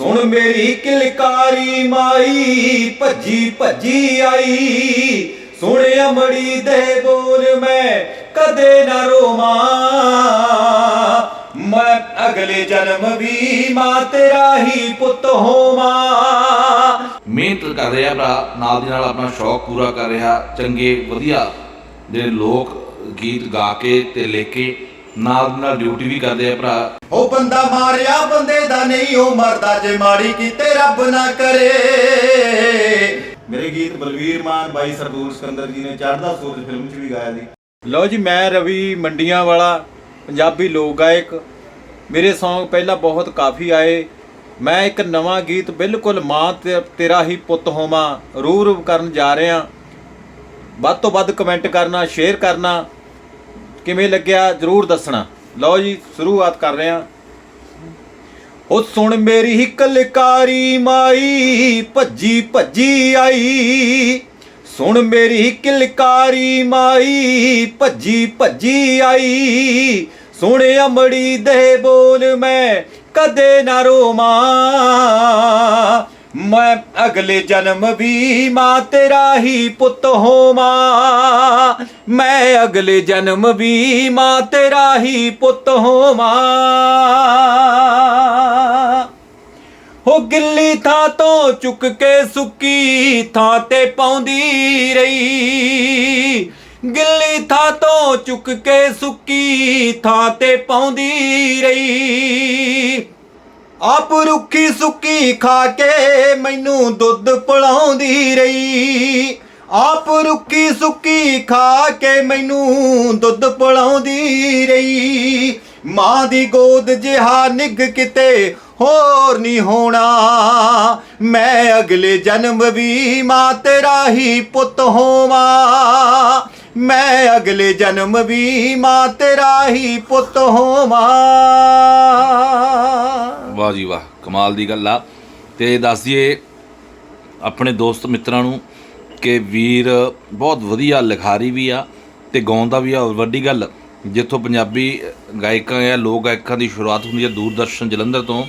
ਸੁਣ ਮੇਰੀ ਕਿਲਕਾਰੀ ਮਾਈ, ਭੱਜੀ ਭੱਜੀ ਆਈ। ਸੁਣ ਅਮੜੀ ਦੇ ਬੋਲ ਮੈਂ ਕਦੇ ਨਾ ਰੋਵਾਂ। ਮੈਂ ਅਗਲੇ ਜਨਮ ਵੀ ਮਾਂ, ਤੇਰਾ ਹੀ ਪੁੱਤ ਹੋਵਾਂ। ਮਿਹਨਤ ਕਰ ਰਿਹਾ ਭਰਾ, ਨਾਲ ਦੀ ਨਾਲ ਆਪਣਾ ਸ਼ੌਕ ਪੂਰਾ ਕਰ ਰਿਹਾ, ਚੰਗੇ, ਵਧੀਆ ਜਿਹੜੇ ਲੋਕ ਗੀਤ ਗਾ ਕੇ ਤੇ ਲੈ ਕੇ ਨਾਲ ਨਾਲ ਡਿਊਟੀ ਵੀ ਕਰਦੇ ਆ ਭਰਾ। ਉਹ ਬੰਦਾ ਮਾਰਿਆ, ਬੰਦੇ ਦਾ ਨਹੀਂ, ਉਹ ਮਰਦਾ ਜੇ ਮਾੜੀ ਕੀਤੇ ਰੱਬ ਨਾ ਕਰੇ। ਮੇਰੇ ਗੀਤ ਬਲਵੀਰ ਮਾਨ, ਬਾਈ ਸਰਦੂਲ ਸਿਕੰਦਰ ਜੀ ਨੇ ਚੜ੍ਹਦਾ ਸੂਰਜ ਫਿਲਮ 'ਚ ਵੀ ਗਾਇਆ ਸੀ। ਲਓ ਜੀ, ਮੈਂ ਰਵੀ ਮੰਡੀਆਂ ਵਾਲਾ, ਪੰਜਾਬੀ ਲੋਕ ਗਾਇਕ। ਮੇਰੇ Song ਪਹਿਲਾਂ ਬਹੁਤ ਕਾਫੀ ਆਏ। ਮੈਂ ਇੱਕ ਨਵਾਂ ਗੀਤ ਬਿਲਕੁਲ ਮਾਂ ਤੇਰਾ ਹੀ ਪੁੱਤ ਹੋਵਾਂ ਰੂ ਰੂ ਕਰਨ ਜਾ ਰਿਹਾ। ਵੱਧ ਤੋਂ ਵੱਧ ਕਮੈਂਟ ਕਰਨਾ ਸ਼ੇਅਰ ਕਰਨਾ। ਕਿਵੇਂ ਲੱਗਿਆ ਜਰੂਰ ਦੱਸਣਾ। ਲਓ ਜੀ, ਸ਼ੁਰੂਆਤ ਕਰ ਰਹੇ ਹਾਂ। ਉਹ ਸੁਣ ਮੇਰੀ ਹੀ ਕਲਕਾਰੀ ਮਾਈ, ਭੱਜੀ ਭੱਜੀ ਆਈ। ਸੁਣ ਮੇਰੀ ਹੀ ਕਿਲਕਾਰੀ ਮਾਈ, ਭੱਜੀ ਭੱਜੀ ਆਈ। ਸੁਣ ਅਮੜੀ ਦੇ ਬੋਲ ਮੈਂ ਕਦੇ ਨਾ ਰੋਵਾਂ। ਮੈਂ ਅਗਲੇ ਜਨਮ ਵੀ ਮਾਂ ਤੇਰਾ ਹੀ ਪੁੱਤ ਹੋਵਾਂ। ਮੈਂ ਅਗਲੇ ਜਨਮ ਵੀ ਮਾਂ ਤੇਰਾ ਹੀ ਪੁੱਤ ਹੋਵਾਂ। ਹੋ ਗਿੱਲੀ ਥਾਂ ਤੋਂ ਚੁੱਕ ਕੇ ਸੁੱਕੀ ਥਾਂ ਤੇ ਪਾਉਂਦੀ ਰਹੀ। ਗਿੱਲੀ ਥਾਂ ਤੋਂ ਚੁੱਕ ਕੇ ਸੁੱਕੀ ਥਾਂ ਤੇ ਪਾਉਂਦੀ ਰਹੀ। ਆਪ ਰੁੱਖੀ ਸੁੱਕੀ ਖਾ ਕੇ ਮੈਨੂੰ ਦੁੱਧ ਪਿਲਾਉਂਦੀ ਰਹੀ। ਆਪ ਰੁੱਖੀ ਸੁੱਕੀ ਖਾ ਕੇ ਮੈਨੂੰ ਦੁੱਧ ਪਿਲਾਉਂਦੀ ਰਹੀ। ਮਾਂ ਦੀ ਗੋਦ ਜਿਹਾ ਨਿੱਘ ਕਿਤੇ ਹੋਰ ਨਹੀਂ ਹੋਣਾ। ਮੈਂ ਅਗਲੇ ਜਨਮ ਵੀ ਮਾਂ ਤੇਰਾ ਹੀ ਪੁੱਤ ਹੋਵਾਂ। ਮੈਂ ਅਗਲੇ ਜਨਮ ਵੀ ਮਾਂ ਤੇਰਾ ਹੀ ਪੁੱਤ ਹੋਵਾਂ। ਵਾਹ ਜੀ ਵਾਹ, ਕਮਾਲ ਦੀ ਗੱਲ ਆ। ਤੇ ਦੱਸ ਦਈਏ ਆਪਣੇ ਦੋਸਤ ਮਿੱਤਰਾਂ ਨੂੰ ਕਿ ਵੀਰ ਬਹੁਤ ਵਧੀਆ ਲਿਖਾਰੀ ਵੀ ਆ ਤੇ ਗਾਉਂਦਾ ਵੀ ਆ ਔਰ ਵੱਡੀ ਗੱਲ। ਜਿੱਥੋਂ ਪੰਜਾਬੀ ਗਾਇਕਾਂ ਜਾਂ ਲੋਕ ਗਾਇਕਾਂ ਦੀ ਸ਼ੁਰੂਆਤ ਹੁੰਦੀ ਹੈ ਦੂਰਦਰਸ਼ਨ ਜਲੰਧਰ ਤੋਂ,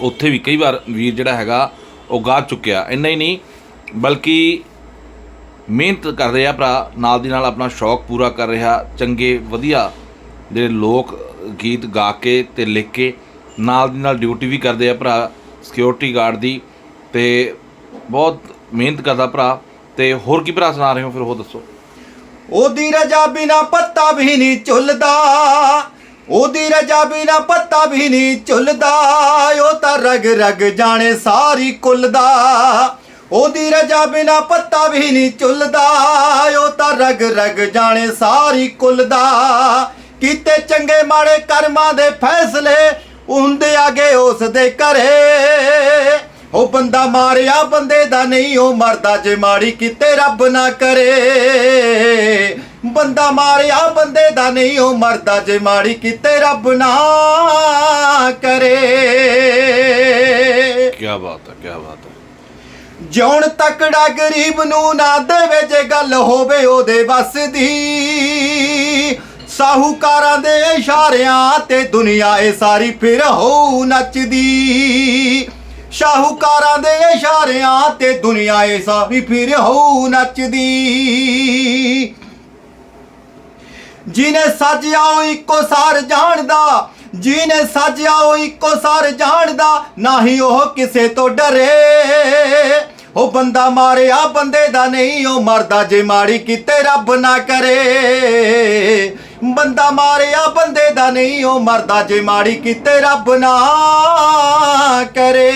ਉੱਥੇ ਵੀ ਕਈ ਵਾਰ ਵੀਰ ਜਿਹੜਾ ਹੈਗਾ ਉਹ ਗਾ ਚੁੱਕਿਆ। ਇੰਨਾ ਹੀ ਨਹੀਂ, ਬਲਕਿ ਮਿਹਨਤ ਕਰ ਰਿਹਾ ਭਰਾ, ਨਾਲ ਦੀ ਨਾਲ ਆਪਣਾ ਸ਼ੌਕ ਪੂਰਾ ਕਰ ਰਿਹਾ, ਚੰਗੇ, ਵਧੀਆ ਜਿਹੜੇ ਲੋਕ ਗੀਤ ਗਾ ਕੇ ਤੇ ਲਿਖ ਕੇ ਨਾਲ ਦੀ ਨਾਲ ਡਿਊਟੀ ਵੀ ਕਰਦੇ ਆ ਭਰਾ ਸਿਕਿਉਰਿਟੀ ਗਾਰਡ ਦੀ, ਤੇ ਬਹੁਤ ਮਿਹਨਤ ਕਰਦਾ ਭਰਾ, ਤੇ ਹੋਰ ਕੀ ਭਰਾ ਸੁਣਾ ਰਹੇ ਹੋ ਫਿਰ ਉਹ ਦੱਸੋ। ਉਹਦੀ ਰਜਾ ਬਿਨਾ ਪੱਤਾ ਵੀ ਨਹੀਂ ਝੁੱਲਦਾ, ਉਹਦੀ ਰਜਾ ਬਿਨਾ ਪੱਤਾ ਵੀ ਨਹੀਂ ਝੁੱਲਦਾ, ਉਹ ਤਾਂ ਰਗ ਰਗ ਜਾਣੇ ਸਾਰੀ ਕੁੱਲ ਦਾ ਉਹਦੀ ਰਜਾ ਬਿਨਾ ਪੱਤਾ ਵੀ ਨਹੀਂ ਝੁੱਲਦਾ, ਉਹ ਤਾਂ ਰਗ ਰਗ ਜਾਣੇ ਸਾਰੀ ਕੁੱਲ ਦਾ ਕੀਤੇ ਚੰਗੇ ਮਾੜੇ ਕਰਮਾਂ ਦੇ ਫੈਸਲੇ ਹੁੰਦੇ ਆਗੇ ਉਸ ਦੇ ਘਰੇ। ਉਹ ਬੰਦਾ ਮਾਰਿਆ ਬੰਦੇ ਦਾ ਨਹੀਂ ਉਹ ਮਰਦਾ ਜੇ ਮਾੜੀ ਕਿਤੇ ਰੱਬ ਨਾ ਕਰੇ। ਬੰਦਾ ਮਾਰਿਆ ਬੰਦੇ ਦਾ ਨਹੀਂ ਉਹ ਮਰਦਾ ਜੇ ਮਾੜੀ ਕਿਤੇ ਰੱਬ ਨਾ ਕਰੇ। ਕੀ ਬਾਤ ਹੈ ਕੀ ਬਾਤ ਹੈ। ਜਿਉਣ ਤੱਕੜਾ ਗਰੀਬ ਨੂੰ ਨਾ ਦੇਵੇ ਜੇ ਗੱਲ ਹੋਵੇ ਉਹਦੇ ਵੱਸ ਦੀ। ਸਾਹੂਕਾਰਾਂ ਦੇ ਇਸ਼ਾਰਿਆਂ ਤੇ ਦੁਨੀਆ ਇਹ ਸਾਰੀ ਫਿਰ ਹੋਊ ਨੱਚਦੀ। ਸ਼ਾਹੂਕਾਰਾਂ ਦੇ ਇਸ਼ਾਰਿਆਂ ਤੇ ਦੁਨੀਆ ਇਹ ਸਾਰੀ ਫਿਰ ਹੋਊ ਨੱਚਦੀ। ਜਿਨੇ ਸਾਜਿਆ ਉਹ ਇੱਕੋ ਸਾਰ ਜਾਣਦਾ, ਜਿਨੇ ਸਾਜਿਆ ਉਹ ਇੱਕੋ ਸਾਰ ਜਾਣਦਾ, ਨਾਹੀ ਉਹ ਕਿਸੇ ਤੋਂ ਡਰੇ। ਉਹ ਬੰਦਾ ਮਾਰਿਆ ਬੰਦੇ ਦਾ ਨਹੀਂ, ਉਹ ਮਰਦਾ ਜੇ ਮਾੜੀ ਕਿਤੇ ਰੱਬ ਨਾ ਕਰੇ। ਬੰਦਾ ਮਾਰਿਆ ਬੰਦੇ ਦਾ ਨਹੀਂ ਉਹ ਮਰਦਾ ਜੇ ਮਾੜੀ ਕਿਤੇ ਰੱਬ ਨਾ ਕਰੇ।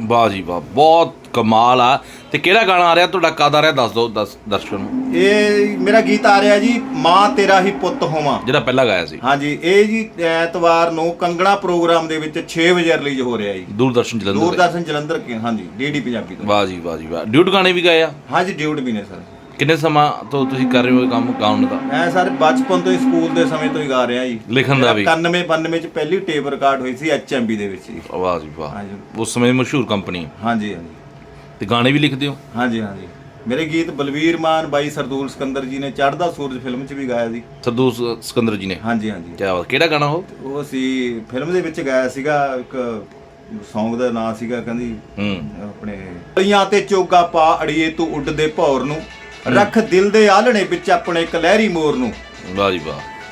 ਵਾਹ ਜੀ ਵਾਹ ਬਹੁਤ ਕਮਾਲ ਆ। ਤੇ ਕਿਹੜਾ ਗਾਣਾ ਆ ਰਿਹਾ? ਤੁਹਾਡਾ ਕਦ ਆ ਰਿਹਾ? ਦੱਸ ਦਿਓ ਦਰਸ਼ਕਾਂ ਨੂੰ। ਇਹ ਮੇਰਾ ਗੀਤ ਆ ਰਿਹਾ ਜੀ ਮਾਂ ਤੇਰਾ ਹੀ ਪੁੱਤ ਹੋਵਾਂ। ਜਿਹੜਾ ਪਹਿਲਾਂ ਗਾਇਆ ਸੀ। ਹਾਂਜੀ ਇਹ ਜੀ ਐਤਵਾਰ ਨੂੰ ਕੰਗਣਾ ਪ੍ਰੋਗਰਾਮ ਦੇ ਵਿੱਚ 6 ਵਜੇ ਰਿਲੀਜ਼ ਹੋ ਰਿਹਾ ਜੀ। ਦੂਰਦਰਸ਼ਨ ਜਲੰਧਰ। ਦੂਰਦਰਸ਼ਨ ਜਲੰਧਰ ਕੇ ਹਾਂਜੀ ਡੀਡੀ ਪੰਜਾਬੀ ਤੋਂ। ਵਾਹ ਜੀ ਵਾਹ ਜੀ ਵਾਹ। ਡਿਊਟ ਗਾਣੇ ਵੀ ਗਾਏ ਆ? ਹਾਂਜੀ ਡਿਊਟ ਵੀ ਨੇ ਸਰ। ਕਿੰਨੇ ਸਮਾਂ ਤੋਂ ਤੁਸੀਂ ਕਰ ਰਹੇ ਹੋ ਇਹ ਕੰਮ ਗਾਉਣ ਦਾ? ਐ ਸਰ ਬਚਪਨ ਤੋਂ ਹੀ ਸਕੂਲ ਦੇ ਸਮੇਂ ਤੋਂ ਹੀ ਗਾ ਰਿਹਾ ਜੀ। ਲਿਖਣ ਦਾ ਵੀ? 91 92 ਚ ਪਹਿਲੀ ਟੇਪ ਰਿਕਾਰਡ ਹੋਈ ਸੀ ਐਚਐਮਬੀ ਦੇ ਵਿੱਚ ਜੀ। ਵਾਹ ਜੀ ਵਾਹ। ਹਾਂਜੀ। ਉਸ ਸਮੇਂ ਮਸ਼ਹੂਰ ਕੰਪਨੀ। ਹਾਂਜੀ ਹਾਂਜੀ। ਤੇ ਗਾਣੇ ਵੀ ਲਿਖਦੇ ਹੋ? ਹਾਂਜੀ ਹਾਂਜੀ। ਮੇਰੇ ਗੀਤ ਬਲਵੀਰ ਮਾਨ ਬਾਈ ਸਰਦੂਲ ਸਿਕੰਦਰ ਜੀ ਨੇ ਚੜ੍ਹਦਾ ਸੂਰਜ ਫਿਲਮ 'ਚ ਵੀ ਗਾਇਆ ਸੀ। ਸਰਦੂ ਸ- ਸਿਕੰਦਰ ਜੀ ਨੇ? ਹਾਂਜੀ ਹਾਂਜੀ। ਕਿਆ ਬਾਤ ਕਿਹੜਾ ਗਾਣਾ ਉਹ? ਉਹ ਅਸੀਂ ਫਿਲਮ ਦੇ ਵਿੱਚ ਗਾਇਆ ਸੀਗਾ ਇੱਕ Song ਦਾ ਨਾਂ ਸੀਗਾ ਕਹਿੰਦੀ ਹੂੰ। ਆਪਣੇ ਅੜੀਆਂ ਤੇ ਚੋਗਾ ਪਾ ਅੜੀਏ ਤੂੰ ਉੱਡਦੇ ਭੌਰ ਨੂੰ। ਰੱਖ ਦਿਲ ਦੇ ਆਲਣੇ ਵਿੱਚ ਆਪਣੇ ਕਲਹਿਰੀ ਮੋਰ ਨੂੰ। ਵਾਹ ਜੀ ਵਾਹ।